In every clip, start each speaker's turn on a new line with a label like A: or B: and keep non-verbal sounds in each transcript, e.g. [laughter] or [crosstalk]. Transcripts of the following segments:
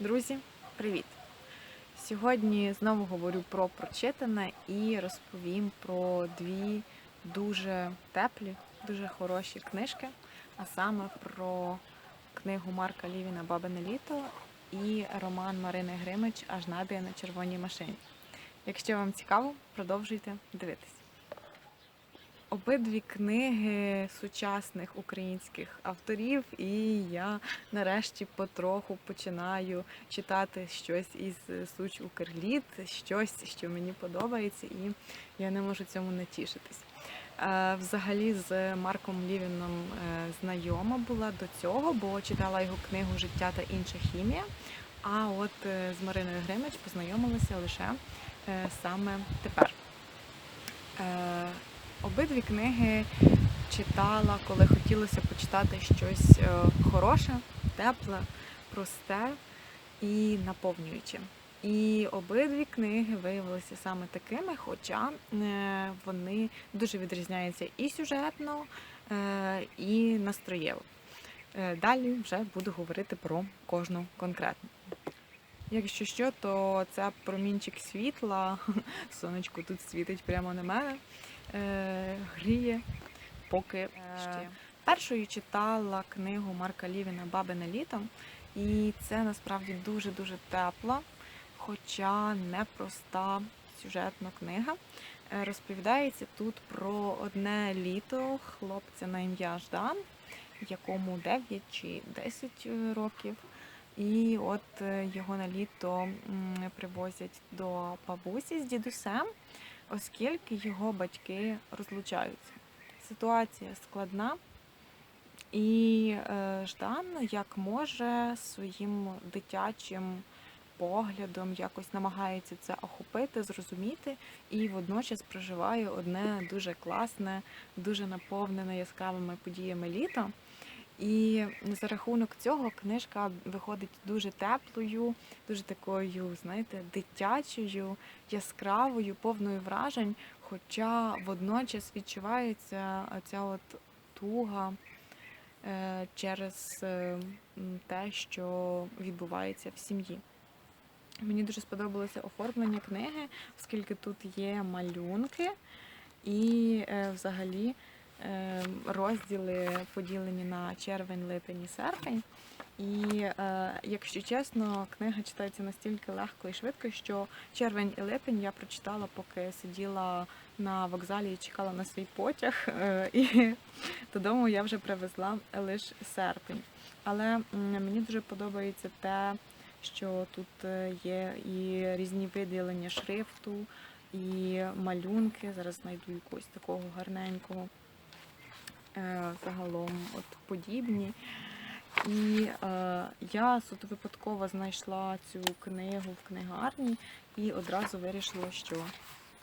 A: Друзі, привіт! Сьогодні знову говорю про прочитане і розповім про дві дуже теплі, дуже хороші книжки, а саме про книгу Марка Лівіна Бабине літо і роман Марини Гримич Аж набія на червоній машині. Якщо вам цікаво, продовжуйте дивитись. Обидві книги сучасних українських авторів, і я нарешті потроху починаю читати щось із Суч Укрліт, щось, що мені подобається, і я не можу цьому натішитись. Е, Взагалі з Марком Лівіном е, знайома була до цього, бо читала його книгу Життя та інша хімія. А от е, з Мариною Гримич познайомилася лише саме тепер. Обидві книги читала, коли хотілося почитати щось е, хороше, тепле, просте і наповнююче. І обидві книги виявилися саме такими, хоча е, вони дуже відрізняються і сюжетно, е, і настроєво. Далі вже буду говорити про кожну конкретно. Якщо що, то це промінчик світла. [laughs] Сонечко тут світить прямо на мене гріє, поки ще. Першою читала книгу Марка Лівіна Бабине літо, і це насправді дуже-дуже тепла, хоча непроста сюжетна книга. Е, Розповідається тут про одне літо хлопця на ім'я Ждан, якому 9 чи 10 років. І от е, його на літо привозять до бабусі з дідусем оскільки його батьки розлучаються. Ситуація складна, і е, Ждан як може своїм дитячим поглядом якось намагається це охопити, зрозуміти, і водночас проживає одне дуже класне, дуже наповнене яскравими подіями літо. І за рахунок цього книжка виходить дуже теплою, дуже такою, знаєте, дитячою, яскравою, повною вражень. Хоча водночас відчувається ця от туга е, через е, те, що відбувається в сім'ї. Мені дуже сподобалося оформлення книги, оскільки тут є малюнки і е, взагалі розділи поділені на червень, липень і серпень. І е, якщо чесно, книга читається настільки легко і швидко, що червень і липень я прочитала, поки сиділа на вокзалі і чекала на свій потяг. Е, і [laughs] додому я вже привезла лише серпень. Але мені дуже подобається те, що тут е, є і різні виділення шрифту, і малюнки. Зараз знайду якогось такого гарненького. Е, Загалом от подібні. І е, я суто випадково знайшла цю книгу в книгарні і одразу вирішила, що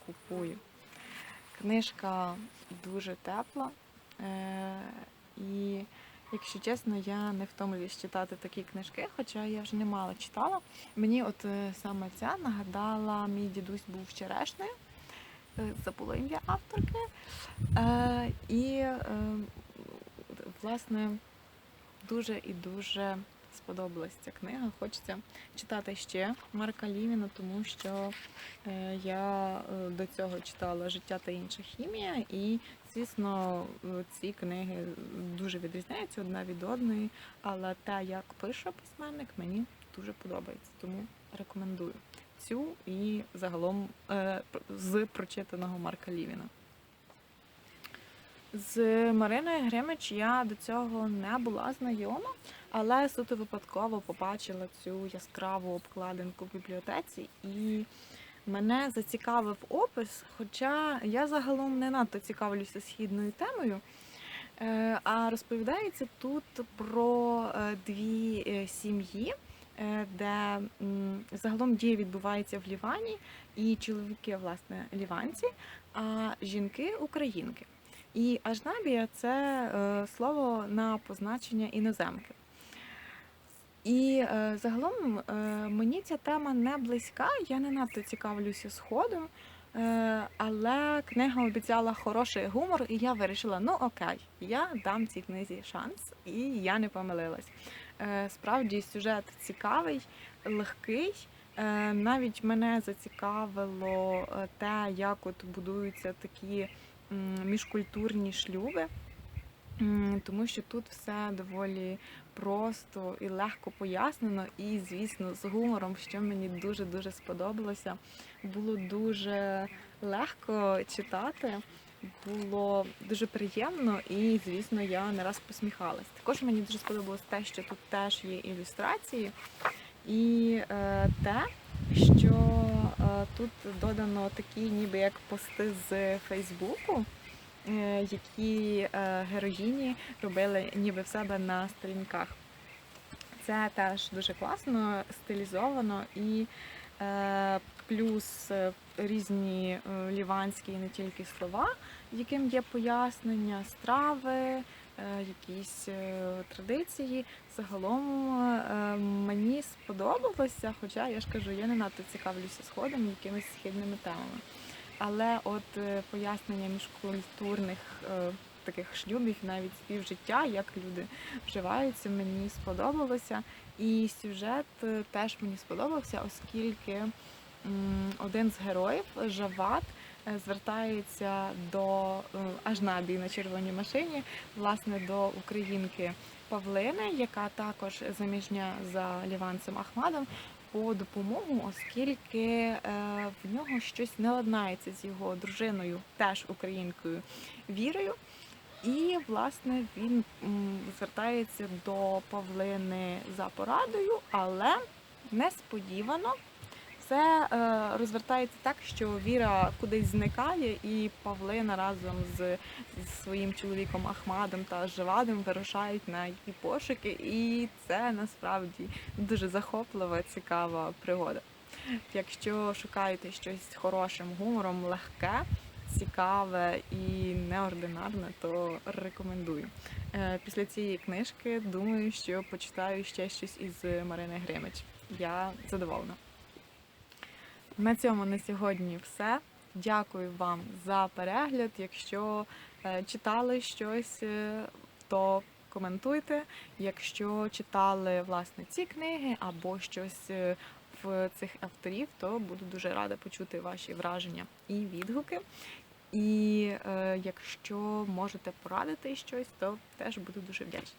A: купую. Книжка дуже тепла. Е, і, якщо чесно, я не втомлююсь читати такі книжки, хоча я вже немало читала. Мені от е, саме ця нагадала, мій дідусь був черешнею, забула ім'я авторки. Е, і, е, власне, дуже і дуже сподобалась ця книга. Хочеться читати ще Марка Лівіна, тому що е, я е, до цього читала Життя та інша хімія, і, звісно, е, ці книги дуже відрізняються одна від одної, але те, як пише письменник, мені дуже подобається. Тому рекомендую цю і загалом е, з прочитаного Марка Лівіна. З Мариною Гримич я до цього не була знайома, але суто випадково побачила цю яскраву обкладинку в бібліотеці і мене зацікавив опис, хоча я загалом не надто цікавлюся східною темою. Е, А розповідається тут про е, дві сім'ї, де загалом дія відбувається в Лівані, і чоловіки, власне, ліванці, а жінки українки. І ажнабія це е, слово на позначення іноземки. І е, загалом е, мені ця тема не близька, я не надто цікавлюся сходом, е, але книга обіцяла хороший гумор, і я вирішила, ну окей, я дам цій книзі шанс, і я не помилилась. Е, Справді сюжет цікавий, легкий. Е, Навіть мене зацікавило е, те, як от будуються такі міжкультурні шлюби, тому що тут все доволі просто і легко пояснено, і, звісно, з гумором, що мені дуже-дуже сподобалося. Було дуже легко читати, було дуже приємно, і, звісно, я не раз посміхалась. Також мені дуже сподобалось те, що тут теж є ілюстрації, і е, те, що е, тут додано такі, ніби як пости з Фейсбуку, які е, героїні робили ніби в себе на сторінках. Це теж дуже класно, стилізовано і е, плюс е, різні е, ліванські і не тільки слова, яким є пояснення, страви, е, якісь е, традиції. Загалом е, мені сподобалося, хоча я ж кажу, я не надто цікавлюся сходом, якимись східними темами. Але от е, пояснення міжкультурних е, таких шлюбів, навіть співжиття, як люди вживаються, мені сподобалося. І сюжет е, теж мені сподобався, оскільки один з героїв, Жават, звертається до Ажнабі на червоній машині, власне, до українки Павлини, яка також заміжня за ліванцем Ахмадом, по допомогу, оскільки е, в нього щось не ладнається з його дружиною, теж українкою Вірою. І, власне, він звертається до Павлини за порадою, але несподівано все е, розвертається так, що Віра кудись зникає, і Павлина разом з, зі своїм чоловіком Ахмадом та Живадом вирушають на її пошуки, і це насправді дуже захоплива, цікава пригода. Якщо шукаєте щось з хорошим гумором, легке, цікаве і неординарне, то рекомендую. Е, Після цієї книжки думаю, що почитаю ще щось із Марини Гримич. Я задоволена. На цьому на сьогодні все. Дякую вам за перегляд. Якщо е, читали щось, е, то коментуйте. Якщо читали власне ці книги або щось е, в цих авторів, то буду дуже рада почути ваші враження і відгуки. І е, якщо можете порадити щось, то теж буду дуже вдячна.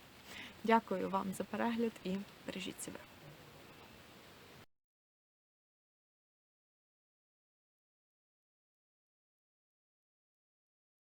A: Дякую вам за перегляд і бережіть себе.